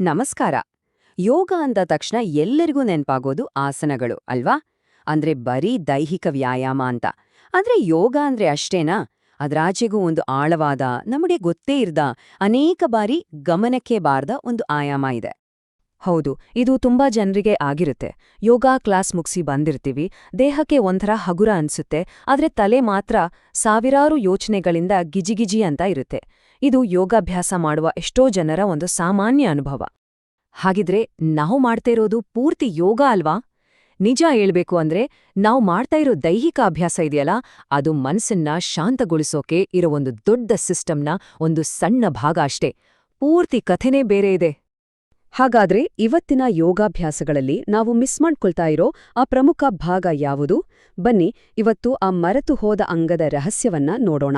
ನಮಸ್ಕಾರ. ಯೋಗ ಅಂದ ತಕ್ಷಣ ಎಲ್ಲರಿಗೂ ನೆನಪಾಗೋದು ಆಸನಗಳು, ಅಲ್ವಾ? ಅಂದ್ರೆ ಬರೀ ದೈಹಿಕ ವ್ಯಾಯಾಮ ಅಂತ. ಅಂದ್ರೆ ಯೋಗ ಅಂದ್ರೆ ಅಷ್ಟೇನಾ? ಅದ್ರಾಚೆಗೂ ಒಂದು ಆಳವಾದ, ನಮಗೆ ಗೊತ್ತೇ ಇರ್ದ, ಅನೇಕ ಬಾರಿ ಗಮನಕ್ಕೆ ಬಾರ್ದ ಒಂದು ಆಯಾಮ ಇದೆ. ಹೌದು, ಇದು ತುಂಬಾ ಜನರಿಗೆ ಆಗಿರುತ್ತೆ. ಯೋಗ ಕ್ಲಾಸ್ ಮುಗಿಸಿ ಬಂದಿರ್ತೀವಿ, ದೇಹಕ್ಕೆ ಒಂಥರ ಹಗುರ ಅನ್ಸುತ್ತೆ, ಆದ್ರೆ ತಲೆ ಮಾತ್ರ ಸಾವಿರಾರು ಯೋಚನೆಗಳಿಂದ ಗಿಜಿಗಿಜಿ ಅಂತ ಇರುತ್ತೆ. ಇದು ಯೋಗಾಭ್ಯಾಸ ಮಾಡುವ ಎಷ್ಟೋ ಜನರ ಒಂದು ಸಾಮಾನ್ಯ ಅನುಭವ. ಹಾಗಿದ್ರೆ ನಾವು ಮಾಡ್ತಾ ಇರೋದು ಪೂರ್ತಿ ಯೋಗ ಅಲ್ವಾ? ನಿಜ ಹೇಳ್ಬೇಕು ಅಂದ್ರೆ ನಾವು ಮಾಡ್ತಾ ಇರೋ ದೈಹಿಕ ಅಭ್ಯಾಸ ಇದೆಯಲ್ಲ, ಅದು ಮನಸ್ಸನ್ನ ಶಾಂತಗೊಳಿಸೋಕೆ ಇರೋ ಒಂದು ದೊಡ್ಡ ಸಿಸ್ಟಮ್ನ ಒಂದು ಸಣ್ಣ ಭಾಗ ಅಷ್ಟೇ. ಪೂರ್ತಿ ಕಥೆನೇ ಬೇರೆ ಇದೆ. ಹಾಗಾದ್ರೆ ಇವತ್ತಿನ ಯೋಗಾಭ್ಯಾಸಗಳಲ್ಲಿ ನಾವು ಮಿಸ್ ಮಾಡ್ಕೊಳ್ತಾ ಇರೋ ಆ ಪ್ರಮುಖ ಭಾಗ ಯಾವುದು? ಬನ್ನಿ, ಇವತ್ತು ಆ ಮರೆತು ಹೋದ ಅಂಗದ ರಹಸ್ಯವನ್ನ ನೋಡೋಣ.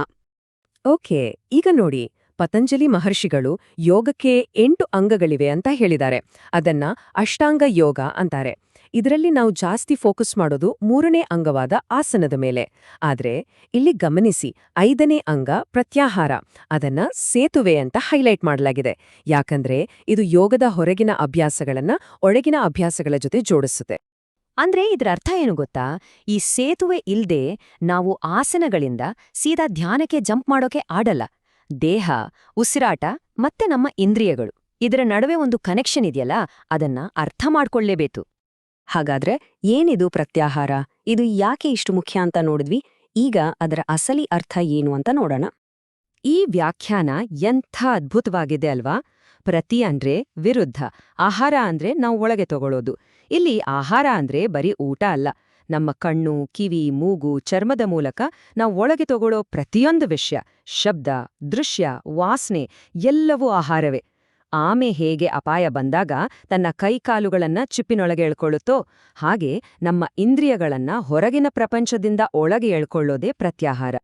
ಓಕೆ, ಈಗ ನೋಡಿ. ಪತಂಜಲಿ ಮಹರ್ಷಿಗಳು ಯೋಗಕ್ಕೆ ಎಂಟು ಅಂಗಗಳಿವೆ ಅಂತ ಹೇಳಿದ್ದಾರೆ. ಅದನ್ನ ಅಷ್ಟಾಂಗ ಯೋಗ ಅಂತಾರೆ. ಇದರಲ್ಲಿ ನಾವು ಜಾಸ್ತಿ ಫೋಕಸ್ ಮಾಡೋದು ಮೂರನೇ ಅಂಗವಾದ ಆಸನದ ಮೇಲೆ. ಆದರೆ ಇಲ್ಲಿ ಗಮನಿಸಿ ಐದನೇ ಅಂಗ ಪ್ರತ್ಯಾಹಾರ. ಅದನ್ನ ಸೇತುವೆ ಅಂತ ಹೈಲೈಟ್ ಮಾಡಲಾಗಿದೆ. ಯಾಕಂದ್ರೆ ಇದು ಯೋಗದ ಹೊರಗಿನ ಅಭ್ಯಾಸಗಳನ್ನ ಒಳಗಿನ ಅಭ್ಯಾಸಗಳ ಜೊತೆ ಜೋಡಿಸುತ್ತೆ. ಅಂದ್ರೆ ಇದರ ಅರ್ಥ ಏನು ಗೊತ್ತಾ? ಈ ಸೇತುವೆ ಇಲ್ದೆ ನಾವು ಆಸನಗಳಿಂದ ಸೀದಾ ಧ್ಯಾನಕ್ಕೆ ಜಂಪ್ ಮಾಡೋಕೆ ಆಡಲ್ಲ. ದೇಹ, ಉಸಿರಾಟ ಮತ್ತೆ ನಮ್ಮ ಇಂದ್ರಿಯಗಳು. ಇದರ ನಡುವೆ ಒಂದು ಕನೆಕ್ಷನ್ ಇದೆಯಲ್ಲ, ಅದನ್ನ ಅರ್ಥ ಮಾಡ್ಕೊಳ್ಳೇಬೇಕು ಹಾಗಾದ್ರೆ ಏನಿದು ಪ್ರತ್ಯಾಹಾರ? ಇದು ಯಾಕೆ ಇಷ್ಟು ಮುಖ್ಯ ಅಂತ ನೋಡಿದ್ವಿ. ಈಗ ಅದರ ಅಸಲಿ ಅರ್ಥ ಏನು ಅಂತ ನೋಡೋಣ. ಈ ವ್ಯಾಖ್ಯಾನ ಎಂಥ ಅದ್ಭುತವಾಗಿದೆ ಅಲ್ವಾ? ಪ್ರತಿ ಅಂದ್ರೆ ವಿರುದ್ಧ. ಆಹಾರ ಅಂದ್ರೆ ನಾವು ಒಳಗೆ ತಗೊಳ್ಳೋದು ಇಲ್ಲಿ ಆಹಾರ ಅಂದ್ರೆ ಬರೀ ಊಟ ಅಲ್ಲ. ನಮ್ಮ ಕಣ್ಣು, ಕಿವಿ, ಮೂಗು, ಚರ್ಮದ ಮೂಲಕ ನಾವು ಒಳಗೆ ತಗೊಳ್ಳೋ ಪ್ರತಿಯೊಂದು ವಿಷಯ, ಶಬ್ದ, ದೃಶ್ಯ, ವಾಸನೆ, ಎಲ್ಲವೂ ಆಹಾರವೇ. ಆಮೆ ಹೇಗೆ ಅಪಾಯ ಬಂದಾಗ ತನ್ನ ಕೈಕಾಲುಗಳನ್ನ ಚಿಪ್ಪಿನೊಳಗೆ ಎಳ್ಕೊಳ್ಳುತ್ತೋ, ಹಾಗೆ ನಮ್ಮ ಇಂದ್ರಿಯಗಳನ್ನ ಹೊರಗಿನ ಪ್ರಪಂಚದಿಂದ ಒಳಗೆ ಎಳ್ಕೊಳ್ಳೋದೇ ಪ್ರತ್ಯಾಹಾರ.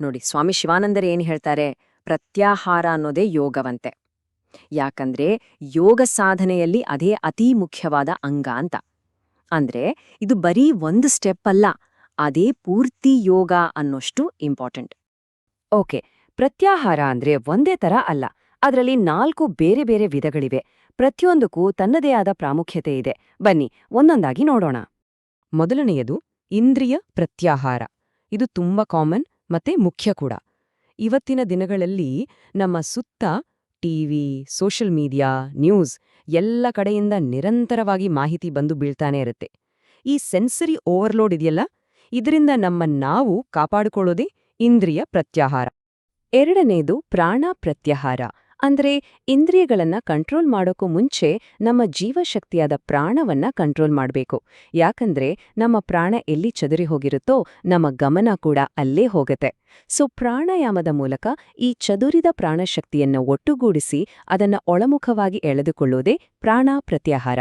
ನೋಡಿ, ಸ್ವಾಮಿ ಶಿವಾನಂದರು ಏನು ಹೇಳ್ತಾರೆ? ಪ್ರತ್ಯಾಹಾರ ಅನ್ನೋದೇ ಯೋಗವಂತೆ. ಯಾಕಂದ್ರೆ ಯೋಗ ಸಾಧನೆಯಲ್ಲಿ ಅದೇ ಅತೀ ಮುಖ್ಯವಾದ ಅಂಗ ಅಂತ. ಅಂದ್ರೆ ಇದು ಬರೀ ಒಂದು ಸ್ಟೆಪ್ ಅಲ್ಲ, ಅದೇ ಪೂರ್ತಿ ಯೋಗ ಅನ್ನೋಷ್ಟು ಇಂಪಾರ್ಟೆಂಟ್. ಓಕೆ, ಪ್ರತ್ಯಾಹಾರ ಅಂದ್ರೆ ಒಂದೇ ತರ ಅಲ್ಲ, ಅದರಲ್ಲಿ ನಾಲ್ಕು ಬೇರೆ ಬೇರೆ ವಿಧಗಳಿವೆ, ಪ್ರತಿಯೊಂದಕ್ಕೂ ತನ್ನದೇ ಆದ ಪ್ರಾಮುಖ್ಯತೆ ಇದೆ. ಬನ್ನಿ, ಒಂದೊಂದಾಗಿ ನೋಡೋಣ. ಮೊದಲನೆಯದು, ಇಂದ್ರಿಯ ಪ್ರತ್ಯಾಹಾರ. ಇದು ತುಂಬಾ ಕಾಮನ್ ಮತ್ತೆ ಮುಖ್ಯ ಕೂಡ. ಇವತ್ತಿನ ದಿನಗಳಲ್ಲಿ ನಮ್ಮ ಸುತ್ತ ಟಿವಿ, ಸೋಷಿಯಲ್ ಮೀಡಿಯಾ, ನ್ಯೂಸ್ ಎಲ್ಲ ಕಡೆಯಿಂದ ನಿರಂತರವಾಗಿ ಮಾಹಿತಿ ಬಂದು ಬೀಳ್ತಾನೆ ಇರುತ್ತೆ. ಈ ಸೆನ್ಸರಿ ಓವರ್ಲೋಡ್ ಇದೆಯಲ್ಲ? ಇದರಿಂದ ನಮ್ಮ ನಾವು ಕಾಪಾಡಿಕೊಳ್ಳೋದೇ ಇಂದ್ರಿಯ ಪ್ರತ್ಯಾಹಾರ. ಎರಡನೇದು ಪ್ರಾಣ ಪ್ರತ್ಯಾಹಾರ. ಅಂದ್ರೆ ಇಂದ್ರಿಯಗಳನ್ನ ಕಂಟ್ರೋಲ್ ಮಾಡೋಕ್ಕೂ ಮುಂಚೆ ನಮ್ಮ ಜೀವಶಕ್ತಿಯಾದ ಪ್ರಾಣವನ್ನ ಕಂಟ್ರೋಲ್ ಮಾಡಬೇಕು. ಯಾಕಂದ್ರೆ ನಮ್ಮ ಪ್ರಾಣ ಎಲ್ಲಿ ಚದುರಿ ಹೋಗಿರುತ್ತೋ ನಮ್ಮ ಗಮನ ಕೂಡ ಅಲ್ಲೇ ಹೋಗತ್ತೆ. ಸೊ ಪ್ರಾಣಾಯಾಮದ ಮೂಲಕ ಈ ಚದುರಿದ ಪ್ರಾಣಶಕ್ತಿಯನ್ನು ಒಟ್ಟುಗೂಡಿಸಿ ಅದನ್ನ ಒಳಮುಖವಾಗಿ ಎಳೆದುಕೊಳ್ಳೋದೇ ಪ್ರಾಣ ಪ್ರತ್ಯಾಹಾರ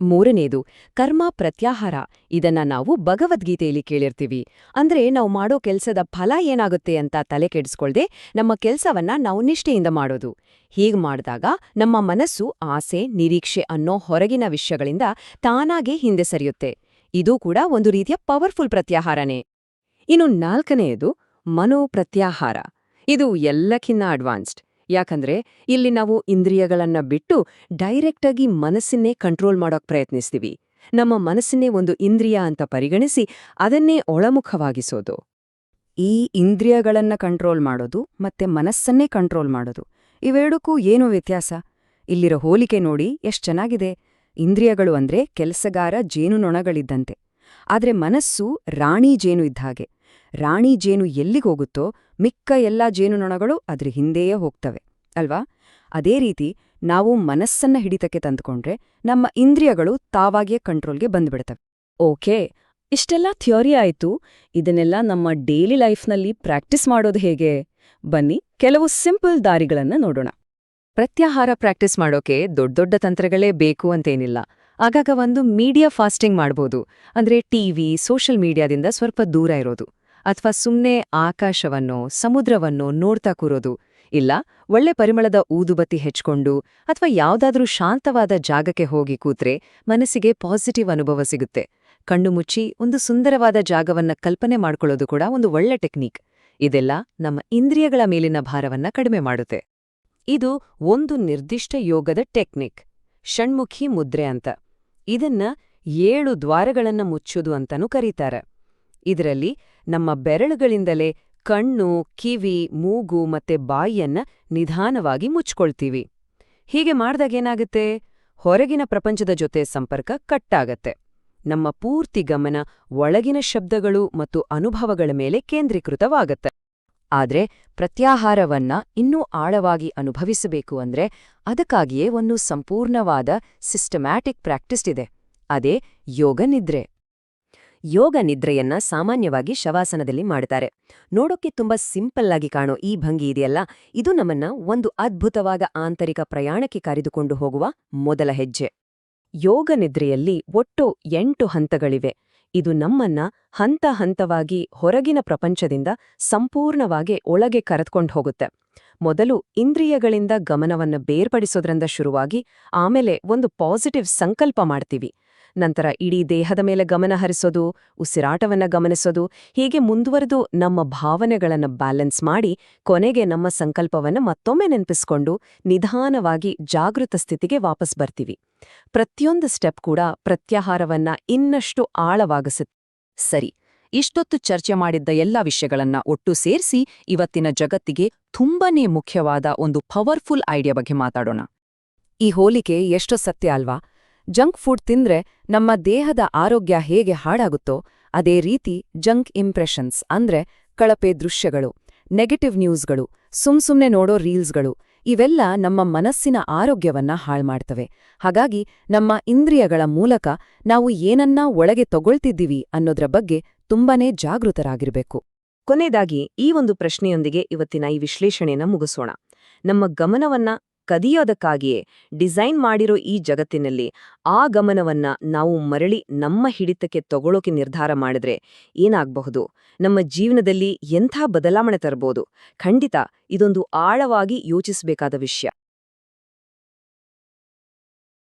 ಮೂರನೇದು, ಕರ್ಮ ಪ್ರತ್ಯಾಹಾರ. ಇದನ್ನ ನಾವು ಭಗವದ್ಗೀತೆಯಲ್ಲಿ ಕೇಳಿರ್ತೀವಿ. ಅಂದ್ರೆ ನಾವು ಮಾಡೋ ಕೆಲಸದ ಫಲ ಏನಾಗುತ್ತೆ ಅಂತ ತಲೆ ಕೆಡಿಸ್ಕೊಳ್ದೆ ನಮ್ಮ ಕೆಲಸವನ್ನ ನಾವು ನಿಷ್ಠೆಯಿಂದ ಮಾಡೋದು. ಹೀಗ್ ಮಾಡಿದಾಗ ನಮ್ಮ ಮನಸ್ಸು ಆಸೆ, ನಿರೀಕ್ಷೆ ಅನ್ನೋ ಹೊರಗಿನ ವಿಷಯಗಳಿಂದ ತಾನಾಗೇ ಹಿಂದೆ ಸರಿಯುತ್ತೆ. ಇದು ಕೂಡ ಒಂದು ರೀತಿಯ ಪವರ್ಫುಲ್ ಪ್ರತ್ಯಾಹಾರನೇ. ಇನ್ನು ನಾಲ್ಕನೆಯದು ಮನೋ ಪ್ರತ್ಯಾಹಾರ ಇದು ಎಲ್ಲಕ್ಕಿನ್ನ ಅಡ್ವಾನ್ಸ್ಡ್. ಯಾಕಂದ್ರೆ ಇಲ್ಲಿ ನಾವು ಇಂದ್ರಿಯಗಳನ್ನ ಬಿಟ್ಟು ಡೈರೆಕ್ಟಾಗಿ ಮನಸ್ಸನ್ನೇ ಕಂಟ್ರೋಲ್ ಮಾಡೋಕ್ ಪ್ರಯತ್ನಿಸ್ತೀವಿ. ನಮ್ಮ ಮನಸ್ಸನ್ನೇ ಒಂದು ಇಂದ್ರಿಯ ಅಂತ ಪರಿಗಣಿಸಿ ಅದನ್ನೇ ಒಳಮುಖವಾಗಿಸೋದು. ಈ ಇಂದ್ರಿಯಗಳನ್ನ ಕಂಟ್ರೋಲ್ ಮಾಡೋದು ಮತ್ತೆ ಮನಸ್ಸನ್ನೇ ಕಂಟ್ರೋಲ್ ಮಾಡೋದು, ಇವೆರಡಕ್ಕೂ ಏನು ವ್ಯತ್ಯಾಸ? ಇಲ್ಲಿರೋ ಹೋಲಿಕೆ ನೋಡಿ ಎಷ್ಟ್ ಚೆನ್ನಾಗಿದೆ. ಇಂದ್ರಿಯಗಳು ಅಂದ್ರೆ ಕೆಲಸಗಾರ ಜೇನುನೊಣಗಳಿದ್ದಂತೆ. ಆದ್ರೆ ಮನಸ್ಸು ರಾಣಿ ಜೇನು ಇದ್ದಾಗೆ ರಾಣಿ ಜೇನು ಎಲ್ಲಿಗೋಗುತ್ತೋ ಮಿಕ್ಕ ಎಲ್ಲಾ ಜೇನುನೊಣಗಳು ಅದ್ರ ಹಿಂದೆಯೇ ಹೋಗ್ತವೆ ಅಲ್ವಾ? ಅದೇ ರೀತಿ ನಾವು ಮನಸ್ಸನ್ನ ಹಿಡಿತಕ್ಕೆ ತಂದುಕೊಂಡ್ರೆ ನಮ್ಮ ಇಂದ್ರಿಯಗಳು ತಾವಾಗಿಯೇ ಕಂಟ್ರೋಲ್ಗೆ ಬಂದ್ಬಿಡ್ತವೆ. ಓಕೆ ಇಷ್ಟೆಲ್ಲ ಥಿಯೋರಿ ಆಯ್ತು. ಇದನ್ನೆಲ್ಲ ನಮ್ಮ ಡೈಲಿ ಲೈಫ್ನಲ್ಲಿ ಪ್ರಾಕ್ಟೀಸ್ ಮಾಡೋದು ಹೇಗೆ? ಬನ್ನಿ ಕೆಲವು ಸಿಂಪಲ್ ದಾರಿಗಳನ್ನ ನೋಡೋಣ. ಪ್ರತ್ಯಾಹಾರ ಪ್ರಾಕ್ಟೀಸ್ ಮಾಡೋಕೆ ದೊಡ್ಡ ದೊಡ್ಡ ತಂತ್ರಗಳೇ ಬೇಕು ಅಂತೇನಿಲ್ಲ. ಆಗಾಗ ಒಂದು ಮೀಡಿಯಾ ಫಾಸ್ಟಿಂಗ್ ಮಾಡ್ಬೋದು. ಅಂದ್ರೆ ಟಿವಿ ಸೋಷಿಯಲ್ ಮೀಡಿಯಾದಿಂದ ಸ್ವಲ್ಪ ದೂರ ಇರೋದು. ಅಥವಾ ಸುಮ್ನೆ ಆಕಾಶವನ್ನೋ, ಸಮುದ್ರವನ್ನೋ ನೋಡ್ತಾ ಕೂರೋದು, ಇಲ್ಲ ಒಳ್ಳೆ ಪರಿಮಳದ ಊದುಬತ್ತಿ ಹೆಚ್ಕೊಂಡು ಅಥವಾ ಯಾವುದಾದ್ರೂ ಶಾಂತವಾದ ಜಾಗಕ್ಕೆ ಹೋಗಿ ಕೂತ್ರೆ ಮನಸ್ಸಿಗೆ ಪಾಸಿಟಿವ್ ಅನುಭವ ಸಿಗುತ್ತೆ. ಕಣ್ಣು ಮುಚ್ಚಿ ಒಂದು ಸುಂದರವಾದ ಜಾಗವನ್ನ ಕಲ್ಪನೆ ಮಾಡ್ಕೊಳ್ಳೋದು ಕೂಡ ಒಂದು ಒಳ್ಳೆ ಟೆಕ್ನಿಕ್. ಇದೆಲ್ಲ ನಮ್ಮ ಇಂದ್ರಿಯಗಳ ಮೇಲಿನ ಭಾರವನ್ನ ಕಡಿಮೆ ಮಾಡುತ್ತೆ. ಇದು ಒಂದು ನಿರ್ದಿಷ್ಟ ಯೋಗದ ಟೆಕ್ನಿಕ್. ಷಣ್ಮುಖಿ ಮುದ್ರೆ ಅಂತ. ಇದನ್ನ ಏಳು ದ್ವಾರಗಳನ್ನ ಮುಚ್ಚುದು ಅಂತನೂ ಕರೀತಾರೆ. ಇದರಲ್ಲಿ ನಮ್ಮ ಬೆರಳುಗಳಿಂದಲೇ ಕಣ್ಣು, ಕಿವಿ, ಮೂಗು ಮತ್ತೆ ಬಾಯಿಯನ್ನ ನಿಧಾನವಾಗಿ ಮುಚ್ಕೊಳ್ತೀವಿ. ಹೀಗೆ ಮಾಡ್ದಾಗೇನಾಗುತ್ತೆ ಹೊರಗಿನ ಪ್ರಪಂಚದ ಜೊತೆ ಸಂಪರ್ಕ ಕಟ್ಟಾಗತ್ತೆ. ನಮ್ಮ ಪೂರ್ತಿ ಗಮನ ಒಳಗಿನ ಶಬ್ದಗಳು ಮತ್ತು ಅನುಭವಗಳ ಮೇಲೆ ಕೇಂದ್ರೀಕೃತವಾಗತ್ತೆ. ಆದ್ರೆ ಪ್ರತ್ಯಾಹಾರವನ್ನ ಇನ್ನೂ ಆಳವಾಗಿ ಅನುಭವಿಸಬೇಕು ಅಂದ್ರೆ ಅದಕ್ಕಾಗಿಯೇ ಒಂದು ಸಂಪೂರ್ಣವಾದ ಸಿಸ್ಟಮ್ಯಾಟಿಕ್ ಪ್ರಾಕ್ಟೀಸ್ ಇದೆ. ಅದೇ ಯೋಗ ನಿದ್ರೆ. ಯೋಗ ನಿದ್ರೆಯನ್ನ ಸಾಮಾನ್ಯವಾಗಿ ಶವಾಸನದಲ್ಲಿ ಮಾಡ್ತಾರೆ ನೋಡೋಕೆ ತುಂಬಾ ಸಿಂಪಲ್ ಆಗಿ ಕಾಣೋ ಈ ಭಂಗಿ ಇದೆಯಲ್ಲ? ಇದು ನಮ್ಮನ್ನ ಒಂದು ಅದ್ಭುತವಾದ ಆಂತರಿಕ ಪ್ರಯಾಣಕ್ಕೆ ಕರೆದುಕೊಂಡು ಹೋಗುವ ಮೊದಲ ಹೆಜ್ಜೆ. ಯೋಗ ನಿದ್ರೆಯಲ್ಲಿ ಒಟ್ಟು ಎಂಟು ಹಂತಗಳಿವೆ. ಇದು ನಮ್ಮನ್ನ ಹಂತ ಹಂತವಾಗಿ ಹೊರಗಿನ ಪ್ರಪಂಚದಿಂದ ಸಂಪೂರ್ಣವಾಗಿ ಒಳಗೆ ಕರೆದುಕೊಂಡು ಹೋಗುತ್ತೆ. ಮೊದಲು ಇಂದ್ರಿಯಗಳಿಂದ ಗಮನವನ್ನು ಬೇರ್ಪಡಿಸೋದ್ರಿಂದ ಶುರುವಾಗಿ ಆಮೇಲೆ ಒಂದು ಪಾಸಿಟಿವ್ ಸಂಕಲ್ಪ ಮಾಡ್ತೀವಿ. ನಂತರ ಇಡೀ ದೇಹದ ಮೇಲೆ ಗಮನ ಹರಿಸೋದು, ಉಸಿರಾಟವನ್ನ ಗಮನಿಸೋದು, ಹೀಗೆ ಮುಂದುವರೆದು ನಮ್ಮ ಭಾವನೆಗಳನ್ನ ಬ್ಯಾಲೆನ್ಸ್ ಮಾಡಿ ಕೊನೆಗೆ ನಮ್ಮ ಸಂಕಲ್ಪವನ್ನ ಮತ್ತೊಮ್ಮೆ ನೆನಪಿಸ್ಕೊಂಡು ನಿಧಾನವಾಗಿ ಜಾಗೃತ ಸ್ಥಿತಿಗೆ ವಾಪಸ್ ಬರ್ತೀವಿ. ಪ್ರತಿಯೊಂದು ಸ್ಟೆಪ್ ಕೂಡ ಪ್ರತ್ಯಾಹಾರವನ್ನ ಇನ್ನಷ್ಟು ಆಳವಾಗಿಸುತ್ತೆ. ಸರಿ, ಇಷ್ಟೊತ್ತು ಚರ್ಚೆ ಮಾಡಿದ್ದ ಎಲ್ಲ ವಿಷಯಗಳನ್ನ ಒಟ್ಟು ಸೇರಿಸಿ ಇವತ್ತಿನ ಜಗತ್ತಿಗೆ ತುಂಬಾನೇ ಮುಖ್ಯವಾದ ಒಂದು ಪವರ್ಫುಲ್ ಐಡಿಯಾ ಬಗ್ಗೆ ಮಾತಾಡೋಣ. ಈ ಹೋಲಿಕೆ ಎಷ್ಟೋ ಸತ್ಯ ಅಲ್ವಾ? ಜಂಕ್ ಫುಡ್ ತಿಂದ್ರೆ ನಮ್ಮ ದೇಹದ ಆರೋಗ್ಯ ಹೇಗೆ ಹಾಳಾಗುತ್ತೋ ಅದೇ ರೀತಿ ಜಂಕ್ ಇಂಪ್ರೆಷನ್ಸ್ ಅಂದ್ರೆ ಕಳಪೆ ದೃಶ್ಯಗಳು, ನೆಗೆಟಿವ್ ನ್ಯೂಸ್ಗಳು ಸುಮ್ಸುಮ್ನೆ ನೋಡೋ ರೀಲ್ಸ್ಗಳು, ಇವೆಲ್ಲ ನಮ್ಮ ಮನಸ್ಸಿನ ಆರೋಗ್ಯವನ್ನ ಹಾಳ್ಮಾಡ್ತವೆ ಹಾಗಾಗಿ ನಮ್ಮ ಇಂದ್ರಿಯಗಳ ಮೂಲಕ ನಾವು ಏನನ್ನ ಒಳಗೆ ತಗೊಳ್ತಿದ್ದೀವಿ ಅನ್ನೋದ್ರ ಬಗ್ಗೆ ತುಂಬಾನೇ ಜಾಗೃತರಾಗಿರಬೇಕು. ಕೊನೆಯದಾಗಿ ಈ ಒಂದು ಪ್ರಶ್ನೆಯೊಂದಿಗೆ ಇವತ್ತಿನ ಈ ವಿಶ್ಲೇಷಣೆಯನ್ನು ಮುಗಿಸೋಣ. ನಮ್ಮ ಗಮನವನ್ನ ಕದಿಯೋದಕ್ಕಾಗಿಯೇ ಡಿಸೈನ್ ಮಾಡಿರೋ ಈ ಜಗತ್ತಿನಲ್ಲಿ ಆ ಗಮನವನ್ನ ನಾವು ಮರಳಿ ನಮ್ಮ ಹಿಡಿತಕ್ಕೆ ತಗೊಳ್ಳೋಕೆ ನಿರ್ಧಾರ ಮಾಡಿದ್ರೆ ಏನಾಗಬಹುದು? ನಮ್ಮ ಜೀವನದಲ್ಲಿ ಎಂಥ ಬದಲಾವಣೆ ತರಬಹುದು ಖಂಡಿತ ಇದೊಂದು ಆಳವಾಗಿ ಯೋಚಿಸಬೇಕಾದ ವಿಷಯ.